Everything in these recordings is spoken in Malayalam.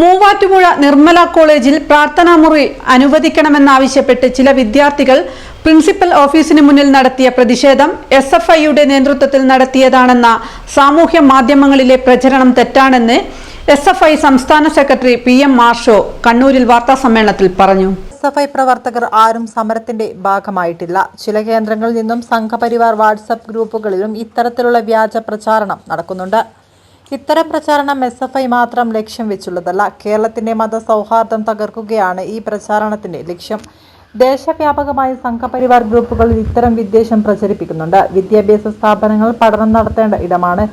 മൂവാറ്റുപുഴ നിർമ്മല കോളേജിൽ പ്രാർത്ഥനാ മുറി അനുവദിക്കണമെന്നാവശ്യപ്പെട്ട് ചില വിദ്യാർത്ഥികൾ പ്രിൻസിപ്പൽ ഓഫീസിന് മുന്നിൽ നടത്തിയ പ്രതിഷേധം എസ് എഫ് ഐയുടെ നേതൃത്വത്തിൽ നടത്തിയതാണെന്ന സാമൂഹ്യ മാധ്യമങ്ങളിലെ പ്രചരണം തെറ്റാണെന്ന് എസ് എഫ് ഐ സംസ്ഥാന സെക്രട്ടറി പി എം മാർഷോ കണ്ണൂരിൽ വാർത്താസമ്മേളനത്തിൽ പറഞ്ഞു. എസ് എഫ് ഐ പ്രവർത്തകർ ആരും സമരത്തിന്റെ ഭാഗമായിട്ടില്ല. ചില കേന്ദ്രങ്ങളിൽ നിന്നും സംഘപരിവാർ വാട്സപ്പ് ഗ്രൂപ്പുകളിലും ഇത്തരത്തിലുള്ള വ്യാജ പ്രചാരണം നടക്കുന്നുണ്ട്. ഇത്തരം പ്രചാരണം എസ് എഫ് ഐ മാത്രം ലക്ഷ്യം വെച്ചുള്ളതല്ല. കേരളത്തിന്റെ മതസൗഹാർദ്ദം തകർക്കുകയാണ് ഈ പ്രചാരണത്തിന്റെ ലക്ഷ്യം. ദേശവ്യാപകമായ സംഘപരിവാർ ഗ്രൂപ്പുകൾ ഇത്തരം വിദ്വേഷം പ്രചരിപ്പിക്കുന്നുണ്ട്. വിദ്യാഭ്യാസ സ്ഥാപനങ്ങൾ പഠനം നടത്തേണ്ട ഇടമാണ്.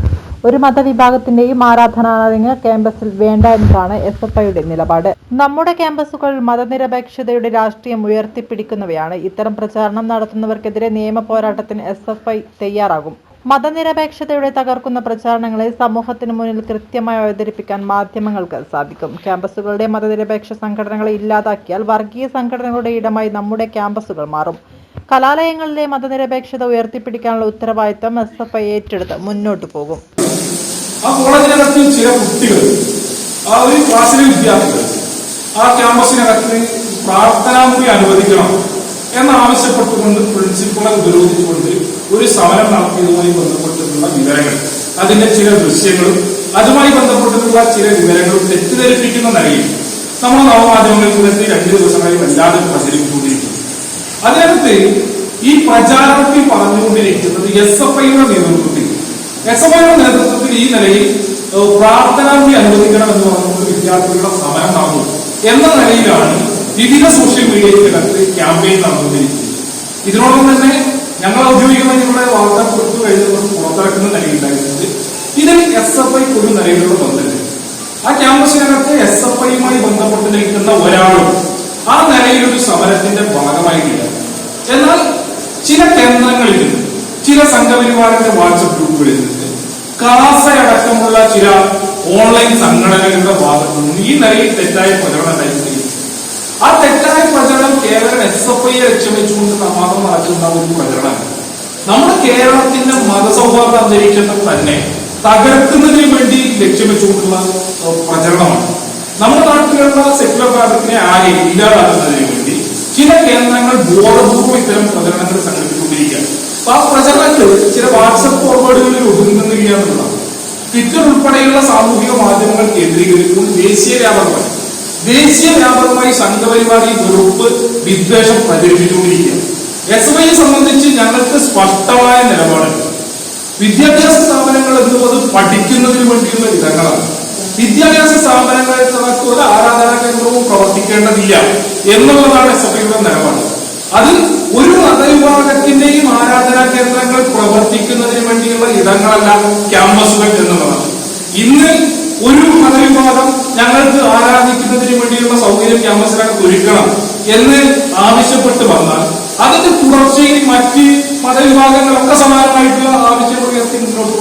ഒരു മതവിഭാഗത്തിന്റെയും ആരാധനാലയങ്ങൾ ക്യാമ്പസിൽ വേണ്ട എന്നതാണ് എസ് എഫ് ഐയുടെ നിലപാട്. നമ്മുടെ ക്യാമ്പസുകൾ മതനിരപേക്ഷതയുടെ രാഷ്ട്രീയം ഉയർത്തിപ്പിടിക്കുന്നവയാണ്. ഇത്തരം പ്രചാരണം നടത്തുന്നവർക്കെതിരെ നിയമ പോരാട്ടത്തിന് എസ് എഫ് ഐ തയ്യാറാകും. മതനിരപേക്ഷതയുടെ തകർക്കുന്ന പ്രചാരണങ്ങളെ സമൂഹത്തിന് മുന്നിൽ കൃത്യമായി അവതരിപ്പിക്കാൻ മാധ്യമങ്ങൾക്ക് സാധിക്കും. ക്യാമ്പസുകളുടെ മതനിരപേക്ഷ സംഘടനകളെ ഇല്ലാതാക്കിയാൽ വർഗീയ സംഘടനകളുടെ ഇടമായി നമ്മുടെ ക്യാമ്പസുകൾ മാറും. കലാലയങ്ങളിലെ മതനിരപേക്ഷത ഉയർത്തിപ്പിടിക്കാനുള്ള ഉത്തരവാദിത്തം എസ് എഫ് ഐ ഏറ്റെടുത്ത് മുന്നോട്ട് പോകും. ആ കോളേജിനകത്ത് ചില കുട്ടികൾ ആ ഒരു ആ പ്രാർത്ഥനാമുറി അനുവദിക്കണം. എന്നാവശ്യപ്പെട്ടുകൊണ്ട് പ്രിൻസിപ്പളെ ഉപരോധിച്ചുകൊണ്ട് ഒരു സമരം നടത്തിയതുമായി ബന്ധപ്പെട്ടിട്ടുള്ള വിവരങ്ങൾ അതിന്റെ ചില ദൃശ്യങ്ങളും അതുമായി ബന്ധപ്പെട്ടിട്ടുള്ള ചില വിവരങ്ങളും തെറ്റിദ്ധരിപ്പിക്കുന്ന നിലയിൽ നമ്മുടെ നവമാധ്യമങ്ങൾക്കിടത്ത് രണ്ടു ദിവസമായി വല്ലാതെ പ്രചരിപ്പിച്ചുകൊണ്ടിരിക്കുന്നു അതിനകത്ത് ഈ പ്രചാരണത്തിൽ പറഞ്ഞുകൊണ്ടിരിക്കുന്നത് എസ് എഫ് ഐയുടെ നേതൃത്വത്തിൽ എസ് എഫ് ഐയുടെ നേതൃത്വത്തിൽ ഈ നിലയിൽ പ്രാർത്ഥനാവിധി അനുവദിക്കണം എന്ന് പറഞ്ഞുകൊണ്ട് വിദ്യാർത്ഥികളുടെ സമരം നടന്നു. എന്ന നിലയിലാണ് വിവിധ സോഷ്യൽ മീഡിയയിൽ മീഡിയയ്ക്കകത്ത് ക്യാമ്പയിൻ നടന്നുകൊണ്ടിരിക്കുന്നത്. ഇതിനോടൊപ്പം തന്നെ ഞങ്ങൾ ഔദ്യോഗികമായി ഞങ്ങളുടെ വാർത്താക്കുറിപ്പ് ദിവസം പുറത്തിറക്കുന്ന നിലയിലുണ്ടായിരുന്നത് ഇതിൽ എസ് എഫ് ഐക്ക് ഒരു നിലയിലുള്ള ബന്ധമില്ല ആ ക്യാമ്പസിനകത്ത് എസ് എഫ് ഐയുമായി ബന്ധപ്പെട്ട് നിൽക്കുന്ന ഒരാളും ആ നിലയിലൊരു സമരത്തിന്റെ ഭാഗമായിട്ടില്ല. എന്നാൽ ചില കേന്ദ്രങ്ങളിൽ നിന്ന് ചില സംഘപരിവാറിന്റെ വാട്സപ്പ് ഗ്രൂപ്പുകളിൽ നിന്ന് കാസയടക്കമുള്ള ചില ഓൺലൈൻ സംഘടനകളുടെ ഭാഗത്തു നിന്ന് ഈ നിലയിൽ തെറ്റായ ഉണ്ടായിരിക്കും ആ തെറ്റായ പ്രചരണം കേവലം എസ് എഫ് ഐയെ ലക്ഷ്യം വെച്ചുകൊണ്ട് മാത്രം നടക്കുന്ന ഒരു പ്രചരണമാണ് നമ്മുടെ കേരളത്തിന്റെ മതസൗഹാർദ്ദ അന്തരീക്ഷത്തെ തന്നെ തകർക്കുന്നതിന് വേണ്ടി ലക്ഷ്യം വെച്ചുകൊണ്ടുള്ള പ്രചരണമാണ്. നമ്മുടെ നാട്ടിലുള്ള സെക്യുലർ ഭാഗത്തിനെ ആകെ ഇല്ലാതാക്കുന്നതിന് വേണ്ടി ചില കേന്ദ്രങ്ങൾ ബോധപൂർവം ഇത്തരം പ്രചരണങ്ങൾ സംഘടിപ്പിച്ചുകൊണ്ടിരിക്കുകയാണ്. അപ്പൊ ആ പ്രചരണങ്ങൾ ചില വാട്സപ്പ് ഫോർവേഡുകളിൽ ഒതുങ്ങുന്നില്ല എന്നുള്ളതാണ്. ട്വിറ്റർ ഉൾപ്പെടെയുള്ള സാമൂഹിക മാധ്യമങ്ങൾ കേന്ദ്രീകരിക്കുന്നത് ദേശീയ വ്യാപകമായി. ദേശീയ വ്യാപകമായി സംഘപരിവാർ ഈ ഗ്രൂപ്പ് വിദ്വേഷം പരീക്ഷിച്ചുകൊണ്ടിരിക്കുക എസ് ഐയെ സംബന്ധിച്ച് ഞങ്ങൾക്ക് സ്പഷ്ടമായ നിലപാടുണ്ട്. വിദ്യാഭ്യാസ സ്ഥാപനങ്ങൾ എന്നുള്ളത് പഠിക്കുന്നതിന് വേണ്ടിയുള്ള ഇടങ്ങളാണ് വിദ്യാഭ്യാസ സ്ഥാപനങ്ങൾക്ക് ഒരു ആരാധനാ കേന്ദ്രവും പ്രവർത്തിക്കേണ്ടതില്ല എന്നുള്ളതാണ് എസ് എഫ് ഐയുടെ നിലപാട്. അത് ഒരു മതവിഭാഗത്തിന്റെയും ആരാധനാ കേന്ദ്രങ്ങൾ പ്രവർത്തിക്കുന്നതിന് വേണ്ടിയുള്ള ഇടങ്ങളല്ല ക്യാമ്പസുകൾ എന്നുള്ളതാണ്. ഇന്ന് ഒരു മതവിഭാഗം ഞങ്ങൾക്ക് ആരാധിക്കുന്നതിന് വേണ്ടിയുള്ള സൗകര്യം ക്യാമ്പസിനകത്ത് ഒരുക്കണം എന്ന് ആവശ്യപ്പെട്ട് വന്നാൽ അതിന്റെ തുടർച്ചയിൽ മറ്റ് മതവിഭാഗങ്ങളൊക്കെ സമാനമായിട്ടുള്ള ആവശ്യങ്ങൾ ഉയർത്തി മുന്നോട്ട്